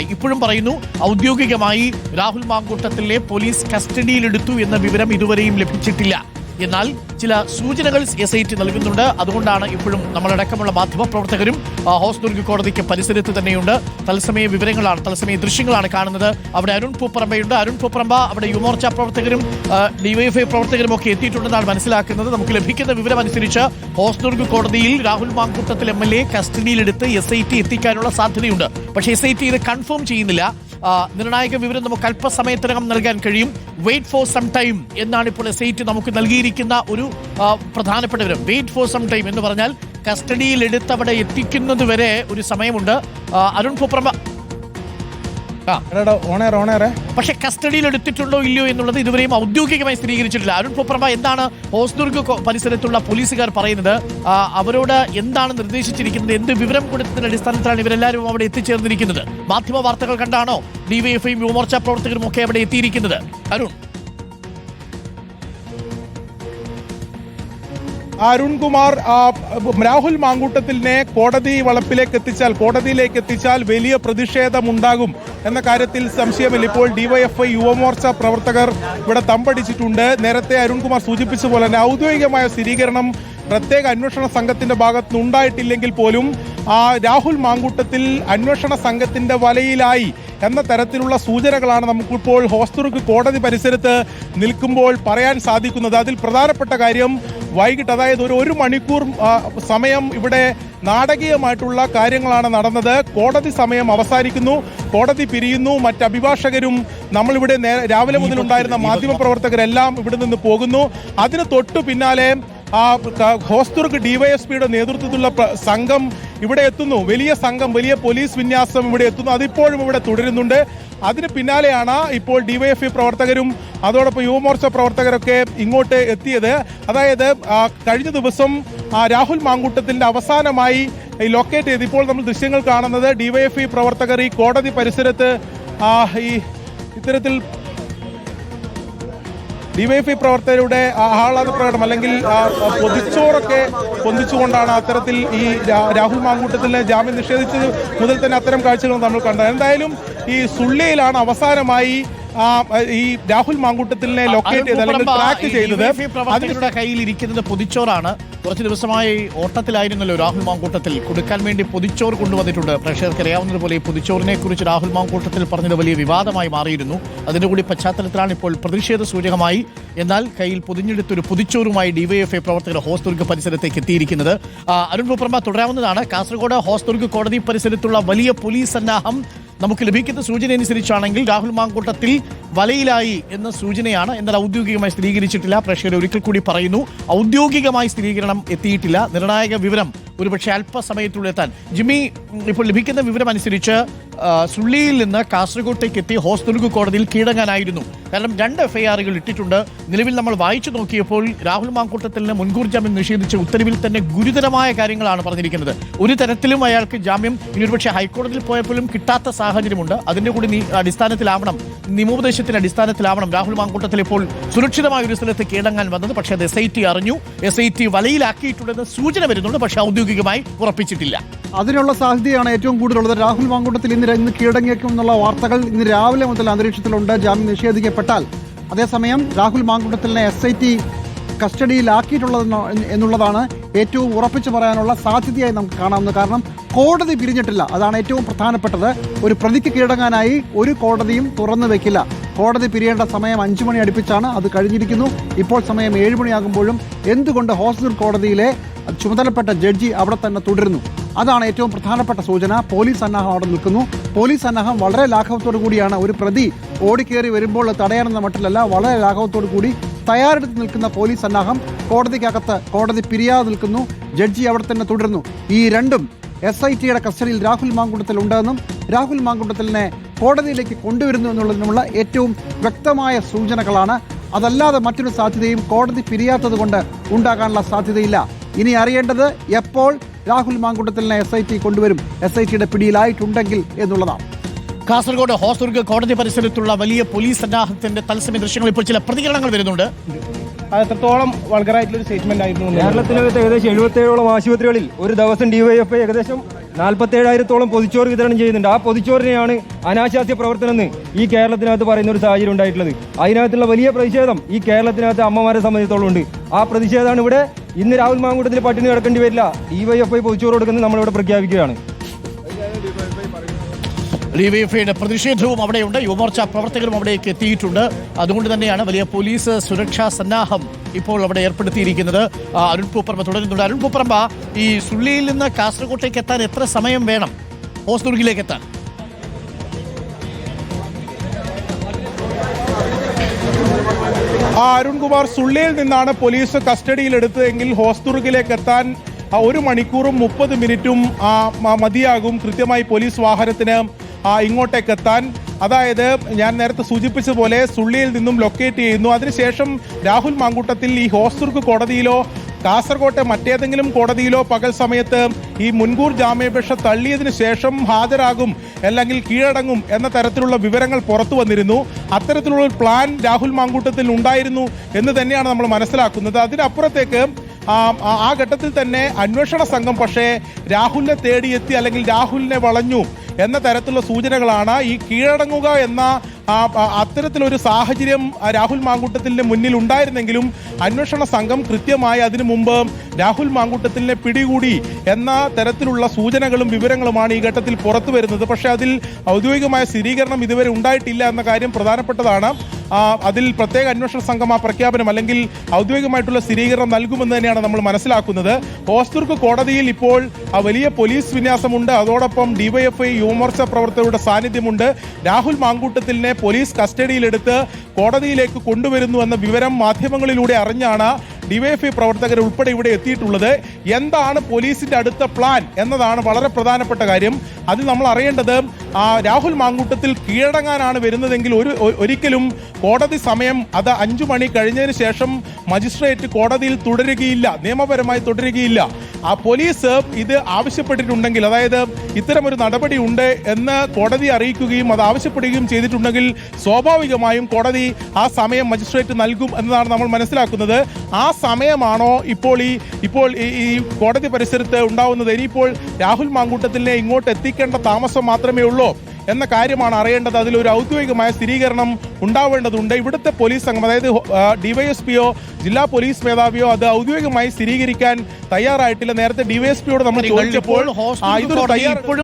ഇപ്പോഴും പറയുന്നു ഔദ്യോഗികമായി രാഹുൽ മാങ്കൂട്ടത്തിലെ പോലീസ് കസ്റ്റഡിയിലെടുത്തു എന്ന വിവരം ഇതുവരെയും ലഭിച്ചിട്ടില്ല. എന്നാൽ ചില സൂചനകൾ എസ് ഐ ടി നൽകുന്നുണ്ട്. അതുകൊണ്ടാണ് ഇപ്പോഴും നമ്മളടക്കമുള്ള മാധ്യമ പ്രവർത്തകരും ആ, ഹോസ്ദുർഗ് കോടതിക്ക് പരിസരത്ത് തന്നെയുണ്ട്. തത്സമയ വിവരങ്ങളാണ് തത്സമയ ദൃശ്യങ്ങളാണ് കാണുന്നത്. അവിടെ അരുൺ പൂപ്പറമ്പയുണ്ട്. അരുൺ പൂപ്പറമ്പ അവിടെ യുമോർച്ച പ്രവർത്തകരും ഡിവൈഎഫ്ഐ പ്രവർത്തകരും ഒക്കെ എത്തിയിട്ടുണ്ടെന്നാണ് മനസ്സിലാക്കുന്നത്. നമുക്ക് ലഭിക്കുന്ന വിവരം അനുസരിച്ച് ഹോസ്ദുർഗ് കോടതിയിൽ Rahul Mamkootathil M L A കസ്റ്റഡിയിലെടുത്ത് എസ് ഐ ടി എത്തിക്കാനുള്ള സാധ്യതയുണ്ട്. പക്ഷേ എസ് ഐ ടി ഇത് കൺഫേം ചെയ്യുന്നില്ല. നിർണായക വിവരം നമുക്ക് അല്പസമയത്തിനകം നൽകാൻ കഴിയും. വെയിറ്റ് ഫോർ സം ടൈം എന്നാണ് ഇപ്പോൾ എസ് ഐ ടി നമുക്ക് നൽകിയിരിക്കുന്ന ഒരു പ്രധാനപ്പെട്ട വിവരം. വെയിറ്റ് ഫോർ സം ടൈം എന്ന് പറഞ്ഞാൽ കസ്റ്റഡിയിൽ എടുത്ത് എത്തിക്കുന്നത് വരെ ഒരു സമയമുണ്ട്. അരുൺ പൂപ്രമ ഓണേറെ പക്ഷേ പക്ഷെ കസ്റ്റഡിയിൽ എടുത്തിട്ടുണ്ടോ ഇല്ലയോ എന്നുള്ളത് ഇതുവരെയും ഔദ്യോഗികമായി സ്ഥിരീകരിച്ചിട്ടില്ല. അരുൺ പൊപ്രഭ എന്താണ് ഹോസ്ദുർഗ് പരിസരത്തുള്ള പോലീസുകാർ പറയുന്നത്? അവരോട് എന്താണ് നിർദ്ദേശിച്ചിരിക്കുന്നത്? എന്ത് വിവരം കൊടുത്തതിന്റെ അടിസ്ഥാനത്തിലാണ് ഇവരെല്ലാവരും അവിടെ എത്തിച്ചേർന്നിരിക്കുന്നത്? മാധ്യമ വാർത്തകൾ കണ്ടാണോ? ഡിവൈഎഫ്ഐയും യുവമോർച്ച പ്രവർത്തകരും ഒക്കെ അവിടെ എത്തിയിരിക്കുന്നത്. അരുൺ. അരുൺകുമാർ രാഹുൽ മാങ്കൂട്ടത്തിനെ കോടതി വളപ്പിലേക്ക് എത്തിച്ചാൽ കോടതിയിലേക്ക് എത്തിച്ചാൽ വലിയ പ്രതിഷേധമുണ്ടാകും എന്ന കാര്യത്തിൽ സംശയമില്ല. ഇപ്പോൾ ഡിവൈഎഫ്ഐ യുവമോർച്ച പ്രവർത്തകർ ഇവിടെ തമ്പടിച്ചിട്ടുണ്ട്. നേരത്തെ അരുൺകുമാർ സൂചിപ്പിച്ച പോലെ തന്നെ ഔദ്യോഗികമായ സ്ഥിരീകരണം പ്രത്യേക അന്വേഷണ സംഘത്തിന്റെ ഭാഗത്ത് ഉണ്ടായിട്ടില്ലെങ്കിൽ പോലും ആ രാഹുൽ മാങ്കൂട്ടത്തിൽ അന്വേഷണ സംഘത്തിന്റെ വലയിലായി എന്ന തരത്തിലുള്ള സൂചനകളാണ് നമുക്കിപ്പോൾ ഹോസ്തുർക്ക് കോടതി പരിസരത്ത് നിൽക്കുമ്പോൾ പറയാൻ സാധിക്കുന്നത്. അതിൽ പ്രധാനപ്പെട്ട കാര്യം വൈകിട്ട് അതായത് ഒരു ഒരു മണിക്കൂർ സമയം ഇവിടെ നാടകീയമായിട്ടുള്ള കാര്യങ്ങളാണ് നടന്നത്. കോടതി സമയം അവസാനിക്കുന്നു കോടതി പിരിയുന്നു മറ്റ് അഭിഭാഷകരും നമ്മളിവിടെ രാവിലെ മുതൽ ഉണ്ടായിരുന്ന മാധ്യമപ്രവർത്തകരെല്ലാം ഇവിടെ നിന്ന് പോകുന്നു. അതിന് തൊട്ടു പിന്നാലെ ആ ഹോസ്തുർഗ് ഡിവൈഎസ്പിയുടെ നേതൃത്വത്തിലുള്ള സംഘം ഇവിടെ എത്തുന്നു. വലിയ സംഘം വലിയ പോലീസ് വിന്യാസം ഇവിടെ എത്തുന്നു. അതിപ്പോഴും ഇവിടെ തുടരുന്നുണ്ട്. അതിന് പിന്നാലെയാണ് ഇപ്പോൾ ഡിവൈഎഫ്ഐ പ്രവർത്തകരും അതോടൊപ്പം യുവമോർച്ച പ്രവർത്തകരൊക്കെ ഇങ്ങോട്ട് എത്തിയത്. അതായത് കഴിഞ്ഞ ദിവസം രാഹുൽ മാങ്കൂട്ടത്തിന്റെ അവസാനമായി ലൊക്കേറ്റ് ചെയ്ത് ഇപ്പോൾ നമ്മൾ ദൃശ്യങ്ങൾ കാണുന്നത്. ഡിവൈഎഫ്ഐ പ്രവർത്തകർ ഈ കോടതി പരിസരത്ത് ഈ ഇത്തരത്തിൽ ഡിവൈഎഫ്ഐ പ്രവർത്തകരുടെ ആഹ്ലാദ പ്രകടനം അല്ലെങ്കിൽ പൊതിച്ചോറൊക്കെ പൊന്തിച്ചുകൊണ്ടാണ് അത്തരത്തിൽ ഈ രാഹുൽ മാങ്കൂട്ടത്തിന് ജാമ്യം നിഷേധിച്ചത് മുതൽ തന്നെ അത്തരം കാഴ്ചകൾ നമ്മൾ കണ്ടത്. എന്തായാലും ഈ സുള്ളിയിലാണ് അവസാനമായി ഈ രാഹുൽ മാങ്കൂട്ടത്തിനെ ലൊക്കേറ്റ് ചെയ്ത് അല്ലെങ്കിൽ ട്രാക്ക് ചെയ്തത് അതിലൂടെ കയ്യിൽ ഇരിക്കുന്നത് പൊതിച്ചോറാണ്. കുറച്ച് ദിവസമായി ഓട്ടത്തിലായിരുന്നല്ലോ രാഹുൽ മാങ്കൂട്ടത്തിൽ. കൊടുക്കാൻ വേണ്ടി പൊതിച്ചോർ കൊണ്ടുവന്നിട്ടുണ്ട്. പ്രേക്ഷകർക്ക് അറിയാവുന്നതുപോലെ ഈ പൊതിച്ചോറിനെ കുറിച്ച് രാഹുൽ മാങ്കൂട്ടത്തിൽ പറഞ്ഞത് വലിയ വിവാദമായി മാറിയിരുന്നു. അതിന്റെ കൂടി പശ്ചാത്തലത്തിലാണ് ഇപ്പോൾ പ്രതിഷേധ സൂചകമായി. എന്നാൽ കയ്യിൽ പൊതിഞ്ഞെടുത്തൊരു പൊതിച്ചോറുമായി ഡിവൈഎഫ്ഐ പ്രവർത്തകർ ഹോസ്ദുർഗ് പരിസരത്തേക്ക് എത്തിയിരിക്കുന്നത്. അരുൺ ഭൂപ്രമ തുടരാവുന്നതാണ്. കാസർഗോഡ് ഹോസ്ദുർഗ് കോടതി പരിസരത്തുള്ള വലിയ പോലീസ് സന്നാഹം നമുക്ക് ലഭിക്കുന്ന സൂചന അനുസരിച്ചാണെങ്കിൽ രാഹുൽ മാങ്കൂട്ടത്തിൽ വലയിലായി എന്ന സൂചനയാണ്. എന്നാൽ ഔദ്യോഗികമായി സ്ഥിരീകരിച്ചിട്ടില്ല. പ്രേക്ഷകർ ഒരിക്കൽ കൂടി പറയുന്നു ഔദ്യോഗികമായി സ്ഥിരീകരണം എത്തിയിട്ടില്ല. നിർണായക വിവരം ഒരുപക്ഷെ അല്പസമയത്തുള്ളിൽ എത്താൻ ജിമ്മി ഇപ്പോൾ ലഭിക്കുന്ന വിവരം അനുസരിച്ച് സുള്ളിയിൽ നിന്ന് കാസർഗോട്ടേക്ക് എത്തി ഹോസ്ദുർഗ് കോടതിയിൽ കീഴടങ്ങാനായിരുന്നു. കാരണം രണ്ട് എഫ്ഐആറുകൾ ഇട്ടിട്ടുണ്ട്. നിലവിൽ നമ്മൾ വായിച്ചു നോക്കിയപ്പോൾ രാഹുൽ മാങ്കൂട്ടത്തിന് മുൻകൂർ ജാമ്യം നിഷേധിച്ച ഉത്തരവിൽ തന്നെ ഗുരുതരമായ കാര്യങ്ങളാണ് പറഞ്ഞിരിക്കുന്നത്. ഒരു തരത്തിലും അയാൾക്ക് ജാമ്യം ഇനി ഒരുപക്ഷെ ഹൈക്കോടതിയിൽ പോയപ്പോഴും കിട്ടാത്ത സാഹചര്യമുണ്ട്. അതിന്റെ കൂടി അടിസ്ഥാനത്തിലാവണം. നിയമോപദേശത്തിന്റെ അടിസ്ഥാനത്തിലാവണം രാഹുൽ മാങ്കൂട്ടത്തിൽ ഇപ്പോൾ സുരക്ഷിതമായ ഒരു സ്ഥലത്ത് കീഴടങ്ങാൻ വന്നത്. പക്ഷേ അത് എസ് ഐ ടി അറിഞ്ഞു. എസ് ഐ ടി വലയിലാക്കിയിട്ടുണ്ടെന്ന് സൂചന വരുന്നുണ്ട്. പക്ഷേ ഔദ്യോഗികമായി ഉറപ്പിച്ചിട്ടില്ല. അതിനുള്ള സാധ്യതയാണ് ഏറ്റവും കൂടുതലുള്ളത്. രാഹുൽ മാങ്കൂട്ടത്തിൽ ഇന്ന് ഇന്ന് കീഴടങ്ങിയേക്കും എന്നുള്ള വാർത്തകൾ ഇന്ന് രാവിലെ മുതൽ അന്തരീക്ഷത്തിലുണ്ട്. ജാമ്യം നിഷേധിക്കപ്പെട്ടാൽ. അതേസമയം രാഹുൽ മാങ്കൂട്ടത്തിലിനെ എസ് ഐ ടി കസ്റ്റഡിയിലാക്കിയിട്ടുള്ളത് എന്നുള്ളതാണ് ഏറ്റവും ഉറപ്പിച്ചു പറയാനുള്ള സാധ്യതയായി നമുക്ക് കാണാവുന്നത്. കാരണം കോടതി പിരിഞ്ഞിട്ടില്ല. അതാണ് ഏറ്റവും പ്രധാനപ്പെട്ടത്. ഒരു പ്രതിക്ക് കീഴടങ്ങാനായി ഒരു കോടതിയും തുറന്നു വെക്കില്ല. കോടതി പിരിയേണ്ട സമയം അഞ്ചു മണി അടുപ്പിച്ചാണ്. അത് കഴിഞ്ഞിരിക്കുന്നു. ഇപ്പോൾ സമയം ഏഴ് മണിയാകുമ്പോഴും എന്തുകൊണ്ട് ഹോസ്റ്റൽ കോടതിയിലെ ചുമതലപ്പെട്ട ജഡ്ജി അവിടെ തന്നെ തുടരുന്നു. അതാണ് ഏറ്റവും പ്രധാനപ്പെട്ട സൂചന. പോലീസ് സന്നാഹം അവിടെ നിൽക്കുന്നു. പോലീസ് സന്നാഹം വളരെ ലാഘവത്തോടു കൂടിയാണ് ഒരു പ്രതി ഓടിക്കേറി വരുമ്പോൾ തടയാനെന്ന മട്ടിലല്ല വളരെ ലാഘവത്തോടു കൂടി തയ്യാറെടുത്ത് നിൽക്കുന്ന പോലീസ് സന്നാഹം കോടതിക്കകത്ത് കോടതി പിരിയാതെ നിൽക്കുന്നു. ജഡ്ജി അവിടെ തന്നെ തുടരുന്നു. ഈ രണ്ടും എസ് ഐ ടിയുടെ കസ്റ്റഡിയിൽ രാഹുൽ മാങ്കുണ്ടത്തിൽ ഉണ്ടെന്നും രാഹുൽ മാങ്കുണ്ടത്തിലിനെ കോടതിയിലേക്ക് കൊണ്ടുവരുന്നു എന്നുള്ളതിനുള്ള ഏറ്റവും വ്യക്തമായ സൂചനകളാണ്. അതല്ലാതെ മറ്റൊരു സാധ്യതയും കോടതി പിരിയാത്തത് കൊണ്ട് ഉണ്ടാകാനുള്ള സാധ്യതയില്ല. ഇനി അറിയേണ്ടത് എപ്പോൾ രാഹുൽ മാങ്കുട്ടത്തിലിനെ എസ് ഐ ടി കൊണ്ടുവരും? എസ് ഐ ടിയുടെ പിടിയിലായിട്ടുണ്ടെങ്കിൽ എന്നുള്ളതാണ്. കാസർഗോഡ് ഹോസ്ദുർഗ് കോടതി പരിസരത്തുള്ള വലിയ പോലീസ് സന്നാഹത്തിന്റെ തത്സമയ ദൃശ്യങ്ങൾ ഇപ്പോൾ ചില പ്രതികരണങ്ങൾ വരുന്നുണ്ട്. എത്രത്തോളം വൾഗറായിട്ടുള്ള ഒരു സ്റ്റേറ്റ്മെന്റ് ആയിരുന്നു. കേരളത്തിനകത്ത് ഏകദേശം എഴുപത്തേഴോളം ആശുപത്രികളിൽ ഒരു ദിവസം ഡിവൈഎഫ്ഐ ഏകദേശം നാൽപ്പത്തേഴായിരത്തോളം പൊതിച്ചോറ് വിതരണം ചെയ്യുന്നുണ്ട്. ആ പൊതിച്ചോറിനെയാണ് അനാശാസ്യ പ്രവർത്തനം എന്ന് ഈ കേരളത്തിനകത്ത് പറയുന്ന ഒരു സാഹചര്യം ഉണ്ടായിട്ടുള്ളത്. അതിനകത്തുള്ള വലിയ പ്രതിഷേധം ഈ കേരളത്തിനകത്ത് അമ്മമാരെ സംബന്ധിച്ചിടത്തോളം ഉണ്ട്. ആ പ്രതിഷേധമാണ് ഇവിടെ ഇന്ന് രാഹുൽ മാങ്കൂട്ടത്തിൽ പട്ടിണി കിടക്കേണ്ടി വരില്ല. ഡിവൈഎഫ്ഐ പൊതിച്ചോറ് കൊടുക്കുന്നത് നമ്മളിവിടെ പ്രഖ്യാപിക്കുകയാണ്. ഡിവൈഎഫ്ഐയുടെ പ്രതിഷേധവും അവിടെയുണ്ട്. യുവമോർച്ച പ്രവർത്തകരും അവിടേക്ക് എത്തിയിട്ടുണ്ട്. അതുകൊണ്ട് തന്നെയാണ് വലിയ പോലീസ് സുരക്ഷാ സന്നാഹം ഇപ്പോൾ അവിടെ ഏർപ്പെടുത്തിയിരിക്കുന്നത്. അരുൺ പൂപ്പറമ്പ തുടരുന്നുണ്ട്. അരുൺ പൂപ്പറമ്പ ഈ സുള്ളിയിൽ നിന്ന് കാസർഗോട്ടേക്ക് എത്താൻ എത്ര സമയം വേണം? ഹോസ്ദുർഗിലേക്ക് എത്താൻ. ആ അരുൺകുമാർ സുള്ളിയിൽ നിന്നാണ് പോലീസ് കസ്റ്റഡിയിലെടുത്തതെങ്കിൽ ഹോസ്ദുർഗിലേക്ക് എത്താൻ ഒരു മണിക്കൂറും മുപ്പത് മിനിറ്റും മതിയാകും. കൃത്യമായി പോലീസ് വാഹനത്തിന് ഇങ്ങോട്ടേക്ക് എത്താൻ. അതായത് ഞാൻ നേരത്തെ സൂചിപ്പിച്ചതുപോലെ സുള്ളിയിൽ നിന്നും ലൊക്കേറ്റ് ചെയ്യുന്നു. അതിനുശേഷം രാഹുൽ മാങ്കൂട്ടത്തിൽ ഈ ഹോസ്ദുർഗ് കോടതിയിലോ കാസർകോട്ടെ മറ്റേതെങ്കിലും കോടതിയിലോ പകൽ സമയത്ത് ഈ മുൻകൂർ ജാമ്യാപേക്ഷ തള്ളിയതിന് ശേഷം ഹാജരാകും അല്ലെങ്കിൽ കീഴടങ്ങും എന്ന തരത്തിലുള്ള വിവരങ്ങൾ പുറത്തു വന്നിരുന്നു. അത്തരത്തിലുള്ള ഒരു പ്ലാൻ രാഹുൽ മാങ്കൂട്ടത്തിൽ ഉണ്ടായിരുന്നു എന്ന് തന്നെയാണ് നമ്മൾ മനസ്സിലാക്കുന്നത്. അതിനപ്പുറത്തേക്ക് ആ ഘട്ടത്തിൽ തന്നെ അന്വേഷണ സംഘം പക്ഷേ രാഹുലിനെ തേടിയെത്തി അല്ലെങ്കിൽ രാഹുലിനെ വളഞ്ഞു എന്ന തരത്തിലുള്ള സൂചനകളാണ് ഈ കീഴടങ്ങുക എന്ന അത്തരത്തിലൊരു സാഹചര്യം രാഹുൽ മാങ്കൂട്ടത്തിന്റെ മുന്നിൽ ഉണ്ടായിരുന്നെങ്കിലും അന്വേഷണ സംഘം കൃത്യമായി അതിനു മുമ്പ് രാഹുൽ മാങ്കൂട്ടത്തിനെ പിടികൂടി എന്ന തരത്തിലുള്ള സൂചനകളും വിവരങ്ങളുമാണ് ഈ ഘട്ടത്തിൽ പുറത്തു വരുന്നത്. പക്ഷേ അതിൽ ഔദ്യോഗികമായ സ്ഥിരീകരണം ഇതുവരെ ഉണ്ടായിട്ടില്ല എന്ന കാര്യം പ്രധാനപ്പെട്ടതാണ്. അതിൽ പ്രത്യേക അന്വേഷണ സംഘം ആ പ്രഖ്യാപനം അല്ലെങ്കിൽ ഔദ്യോഗികമായിട്ടുള്ള സ്ഥിരീകരണം നൽകുമെന്ന് തന്നെയാണ് നമ്മൾ മനസ്സിലാക്കുന്നത്. ഓസ്തുർക്ക് കോടതിയിൽ ഇപ്പോൾ വലിയ പോലീസ് വിന്യാസമുണ്ട്. അതോടൊപ്പം ഡിവൈഎഫ്ഐ യുവമോർച്ച പ്രവർത്തകരുടെ സാന്നിധ്യമുണ്ട്. രാഹുൽ മാങ്കൂട്ടത്തിലിനെ പോലീസ് കസ്റ്റഡിയിലെടുത്ത് കോടതിയിലേക്ക് കൊണ്ടുവരുന്നു എന്ന വിവരം മാധ്യമങ്ങളിലൂടെ അറിഞ്ഞാണ് ഡിവൈഎഫ്ഐ പ്രവർത്തകർ ഉൾപ്പെടെ ഇവിടെ എത്തിയിട്ടുള്ളത്. എന്താണ് പോലീസിന്റെ അടുത്ത പ്ലാൻ എന്നതാണ് വളരെ പ്രധാനപ്പെട്ട കാര്യം. അത് നമ്മൾ അറിയേണ്ടത് രാഹുൽ മാങ്കൂട്ടത്തിൽ കീഴടങ്ങാനാണ് വരുന്നതെങ്കിൽ ഒരു ഒരിക്കലും കോടതി സമയം അത് അഞ്ചു മണി കഴിഞ്ഞതിന് ശേഷം മജിസ്ട്രേറ്റ് കോടതിയിൽ തുടരുകയില്ല. നിയമപരമായി തുടരുകയില്ല. ആ പോലീസ് ഇത് ആവശ്യപ്പെട്ടിട്ടുണ്ടെങ്കിൽ അതായത് ഇത്തരമൊരു നടപടി ഉണ്ട് എന്ന് കോടതി അറിയിക്കുകയും അത് ആവശ്യപ്പെടുകയും ചെയ്തിട്ടുണ്ടെങ്കിൽ സ്വാഭാവികമായും കോടതി ആ സമയം മജിസ്ട്രേറ്റ് നൽകും എന്നതാണ് നമ്മൾ മനസ്സിലാക്കുന്നത്. ആ സമയമാണോ ഇപ്പോൾ ഈ ഇപ്പോൾ ഈ- ഈ കോടതി പരിസരത്ത് ഉണ്ടാവുന്നത്? ഇനിയിപ്പോൾ രാഹുൽ മാങ്കൂട്ടത്തിനെ ഇങ്ങോട്ട് എത്തിക്കേണ്ട താമസം മാത്രമേ ഉള്ളൂ എന്ന കാര്യമാണ് അറിയേണ്ടത്. അതിലൊരു ഔദ്യോഗികമായ സ്ഥിരീകരണം ഉണ്ടാവേണ്ടതുണ്ട്. ഇവിടുത്തെ പോലീസ് സംഘം അതായത് ഡിവൈഎസ്പിയോ ജില്ലാ പോലീസ് മേധാവിയോ അത് ഔദ്യോഗികമായി സ്ഥിരീകരിക്കാൻ തയ്യാറായിട്ടില്ല. നേരത്തെ ഡിവൈഎസ്പിയോട് നമ്മൾ ചോദിച്ചപ്പോൾ ഇതൊരു